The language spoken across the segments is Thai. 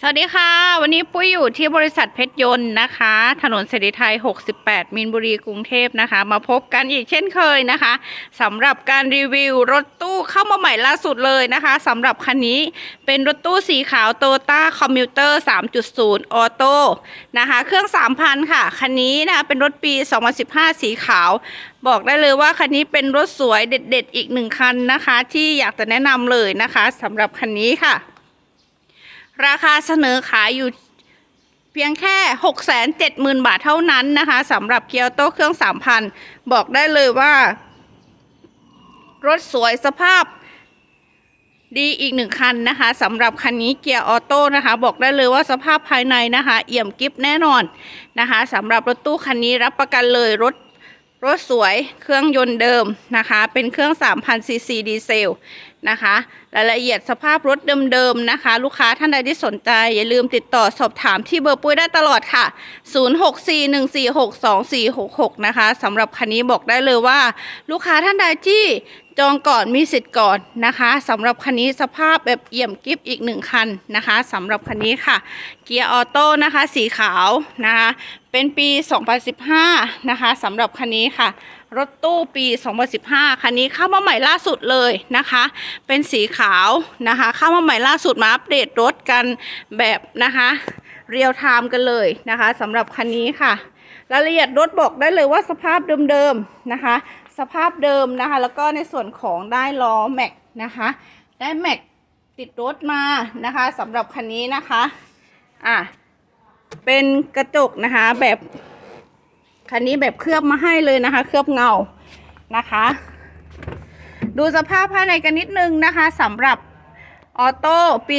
สวัสดีค่ะ วันนี้ปุ้ยอยู่ที่บริษัทเพชรยนต์นะคะ ถนนเสรีไทย 68 มีนบุรีกรุงเทพนะคะ มาพบกันอีกเช่นเคยนะคะสำหรับการรีวิวรถตู้เข้ามาใหม่ล่าสุดเลยนะคะสำหรับคันนี้เป็นรถตู้สีขาวโตต้าคอมมิวเตอร์ 3.0 ออโต้นะคะเครื่อง 3,000 ค่ะ คันนี้นะคะเป็นรถปี 2015 สีขาว บอกได้เลยว่าคันนี้เป็นรถสวยเด็ด ๆ อีกหนึ่งคันนะคะ ที่อยากจะแนะนำเลยนะคะสำหรับคันนี้ค่ะ ราคาเสนอขายอยู่เพียงแค่ 6 7 0 0 0 0 บาทเท่านั้นนะคะสำหรับเกียวโตเครื่อง 3,000 บอกได้เลยว่า รถสวยสภาพดีอีกหนึ่งคันนะคะสำหรับคันนี้เกียร์ออโต้นะคะ บอกได้เลยว่าสภาพภายในนะคะ เอี่ยมกิฟแน่นอนนะคะสำหรับรถตู้คันนี้รับประกันเลยรถ รถสวยเครื่องยนต์เดิมนะคะ เป็นเครื่อง 3,000 ซีซีดีเซลนะคะรายละเอียดสภาพรถเดิมๆนะคะ ลูกค้าท่านใดที่สนใจ อย่าลืมติดต่อสอบถามที่เบอร์ปุ้ยได้ตลอดค่ะ 0641462466 นะคะสำหรับคันนี้บอกได้เลยว่า ลูกค้าท่านใดที่จองก่อนมีสิทธิ์ก่อนนะคะสำหรับคันนี้สภาพแบบเอี่ยมกิฟอีกหนึ่งคันนะคะสำหรับคันนี้ค่ะ เกียร์ออโต้นะคะสีขาวนะคะ เป็นปี 2015 นะคะสำหรับคันนี้ค่ะ รถตู้ปี 2015 คันนี้เข้ามาใหม่ล่าสุดเลยนะคะ เป็นสีขาวนะคะ เข้ามาใหม่ล่าสุดมาอัปเดตรถกันแบบนะคะเรียลไทม์กันเลยนะคะสำหรับคันนี้ค่ะ รายละเอียดรถบอกได้เลยว่าสภาพเดิมๆนะคะ สภาพเดิมนะคะ แล้วก็ในส่วนของได้ล้อแม็กนะคะได้แม็กติดรถมานะคะสำหรับคันนี้นะคะอะ เป็นกระจกนะคะ แบบคันนี้แบบเคลือบมาให้เลยนะคะ เคลือบเงานะคะ ดูสภาพภายในกันนิดนึงนะคะสำหรับออโต้ปี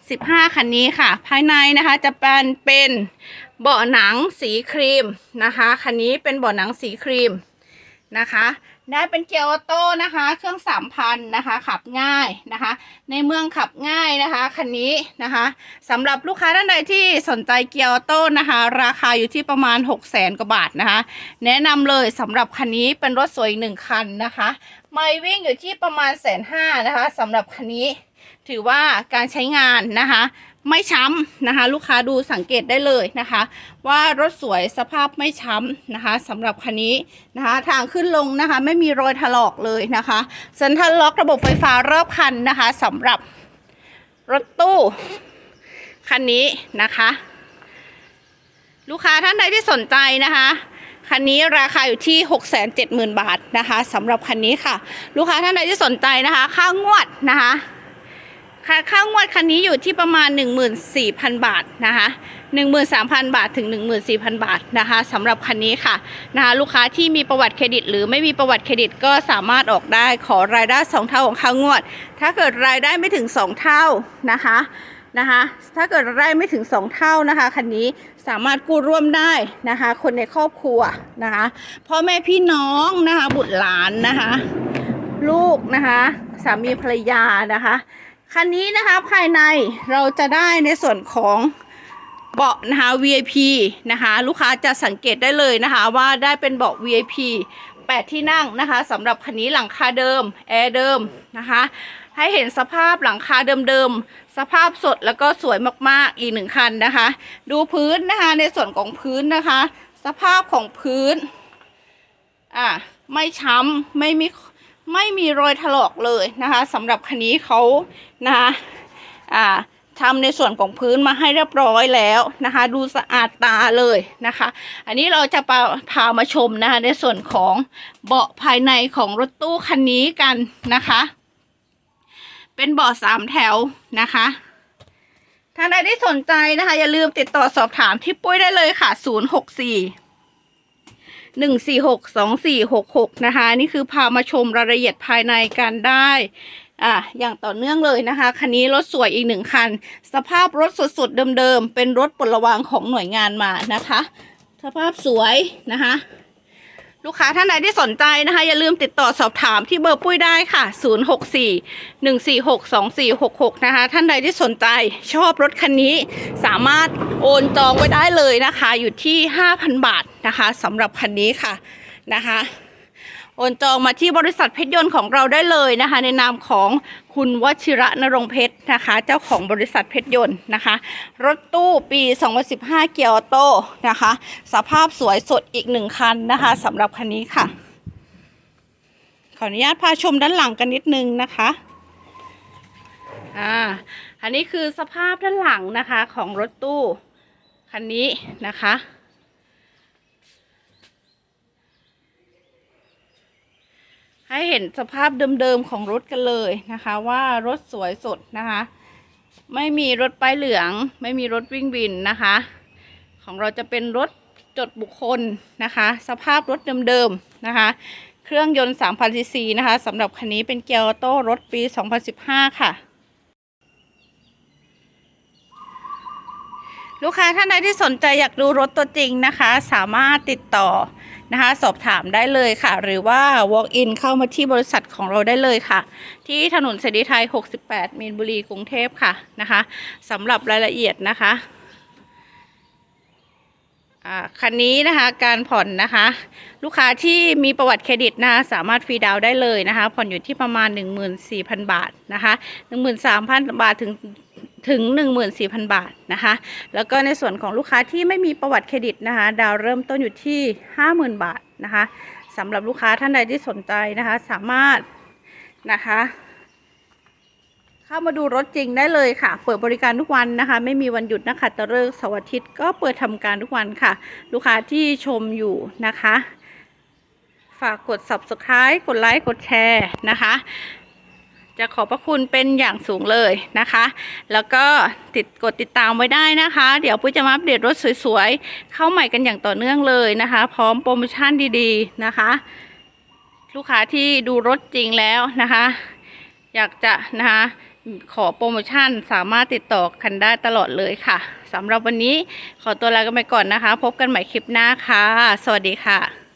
15คันนี้ค่ะ ภายในนะคะจะเป็นเป็นเบาะหนังสีครีมนะคะคันนี้เป็นเบาะหนังสีครีมนะคะ ได้เป็นเกียร์ออโต้นะคะ เครื่องสามพันนะคะ ขับง่ายนะคะ ในเมืองขับง่ายนะคะคันนี้นะคะสำหรับลูกค้าท่านใดที่สนใจเกียร์ออโต้นะคะ ราคาอยู่ที่ประมาณ 6 0แสนกว่าบาทนะคะ แนะนำเลยสำหรับคันนี้เป็นรถสวยหนึ่งคันนะคะ ไม่วิ่งอยู่ที่ประมาณแสนห้านะคะสำหรับคันนี้ ถือว่าการใช้งานนะคะ ไม่ช้ำนะคะ ลูกค้าดูสังเกตได้เลยนะคะ ว่ารถสวยสภาพไม่ช้ำนะคะสำหรับคันนี้นะคะ ทางขึ้นลงนะคะ ไม่มีรอยถลอกเลยนะคะเซ็นทรัลล็อกระบบไฟฟ้ารอบคันนะคะสำหรับรถตู้คันนี้นะคะ ลูกค้าท่านใดที่สนใจนะคะคันนี้ราคาอยู่ที่ 670,000 บาทนะคะสำหรับคันนี้ค่ะ ลูกค้าท่านใดที่สนใจนะคะ ค่างวดนะคะ ค่าค่างวดคันนี้อยู่ที่ประมาณ 14,000 บาทนะคะ13,000 บาทถึง 14,000 บาทนะคะสำหรับคันนี้ค่ะนะคะลูกค้าที่มีประวัติเครดิต หรือไม่มีประวัติเครดิตก็สามารถออกได้ขอรายได้ 2 เท่าของค่างวด ถ้าเกิดรายได้ไม่ถึง 2 เท่านะคะนะคะถ้าเกิดรายได้ไม่ถึง 2 เท่านะคะคันนี้สามารถกู้ร่วมได้นะคะ คนในครอบครัวนะคะพ่อแม่พี่น้องนะคะบุตรหลานนะคะ ลูกนะคะสามีภรรยานะคะ คันนี้นะคะภายในเราจะได้ในส่วนของเบาะนะคะ VIP นะคะ ลูกค้าจะสังเกตได้เลยนะคะ ว่าได้เป็นเบาะ VIP 8 ที่นั่งนะคะสำหรับคันนี้หลังคาเดิมแอร์เดิมนะคะ ให้เห็นสภาพหลังคาเดิมๆสภาพสดแล้วก็สวยมากๆอีกหนึ่งคันนะคะ ดูพื้นนะคะในส่วนของพื้นนะคะ สภาพของพื้นอะไม่ช้ำไม่มี ไม่มีรอยถลอกเลยนะคะสำหรับคันนี้เขานะคะอ่าทำในส่วนของพื้นมาให้เรียบร้อยแล้วนะคะ ดูสะอาดตาเลยนะคะ อันนี้เราจะพาพามาชมนะคะในส่วนของเบาะภายในของรถตู้คันนี้กันนะคะ เป็นเบาะสามแถวนะคะท่านใดที่สนใจนะคะ อย่าลืมติดต่อสอบถามที่ปุ้ยได้เลยค่ะ 064 หนึ่งสี่หกสองสี่หกหกนะคะ นี่คือพามาชมรายละเอียดภายในกันได้อะอย่างต่อเนื่องเลยนะคะ คันนี้รถสวยอีกหนึ่งคัน สภาพรถสดๆเดิมๆ เป็นรถปลดระวางของหน่วยงานมานะคะ สภาพสวยนะคะ ลูกค้าท่านใดที่สนใจนะคะ อย่าลืมติดต่อสอบถามที่เบอร์ปุ้ยได้ค่ะ 064 146 2466 นะคะ ท่านใดที่สนใจชอบรถคันนี้ สามารถโอนจองไว้ได้เลยนะคะ อยู่ที่ 5,000 บาทนะคะสำหรับคันนี้ค่ะนะคะ โอนจองมาที่บริษัทเพชรยนต์ของเราได้เลยนะคะ ในนามของคุณวชิระนรงเพชรนะคะ เจ้าของบริษัทเพชรยนต์นะคะ รถตู้ปี 2015 เกียร์ออโต้นะคะ สภาพสวยสดอีกหนึ่งคันนะคะสำหรับคันนี้ค่ะ ขออนุญาตพาชมด้านหลังกันนิดนึงนะคะอ่าอันนี้คือสภาพด้านหลังนะคะของรถตู้คันนี้นะคะ ให้เห็นสภาพเดิมๆของรถกันเลยนะคะ ว่ารถสวยสดนะคะ ไม่มีรถป้ายเหลือง ไม่มีรถวิ่งวินนะคะ ของเราจะเป็นรถจดบุคคลนะคะ สภาพรถเดิมๆนะคะ เครื่องยนต์3,000ซีซีนะคะสำหรับคันนี้เป็นเกียร์ออโต้รถปี 2015 ค่ะลูกค้าท่านใดที่สนใจอยากดูรถตัวจริงนะคะ สามารถติดต่อ นะคะ สอบถามได้เลยค่ะ หรือว่า walk in เข้ามาที่บริษัทของเราได้เลยค่ะ ที่ถนนเสรีไทย 68 มีนบุรีกรุงเทพค่ะนะคะสำหรับรายละเอียดนะคะอ่าคันนี้นะคะการผ่อนนะคะ ลูกค้าที่มีประวัติเครดิตนะคะสามารถฟรีดาวน์ได้เลยนะคะ ผ่อนอยู่ที่ประมาณ 14,000 บาทนะคะ 13,000 บาทถึง ถึง 14,000 บาทนะคะ แล้วก็ในส่วนของลูกค้าที่ไม่มีประวัติเครดิตนะคะ ดาวเริ่มต้นอยู่ที่ 50,000 บาทนะคะสำหรับลูกค้าท่านใดที่สนใจนะคะ สามารถนะคะ เข้ามาดูรถจริงได้เลยค่ะ เปิดบริการทุกวันนะคะ ไม่มีวันหยุดนะคะตะเลิกเสาร์อาทิตย์ก็เปิดทำการทุกวันค่ะ ลูกค้าที่ชมอยู่นะคะ ฝากกด subscribe กดไลค์กดแชร์นะคะ จะขอบพระคุณเป็นอย่างสูงเลยนะคะ แล้วก็ติดกดติดตามไว้ได้นะคะ เดี๋ยวปุ้ยจะมาอัปเดตรถสวยๆ เข้าใหม่กันอย่างต่อเนื่องเลยนะคะ พร้อมโปรโมชั่นดีๆนะคะ ลูกค้าที่ดูรถจริงแล้วนะคะ อยากจะนะคะขอโปรโมชั่นสามารถติดต่อกันได้ตลอดเลยค่ะสำหรับวันนี้ขอตัวลากันไปก่อนนะคะ พบกันใหม่คลิปหน้าค่ะ สวัสดีค่ะ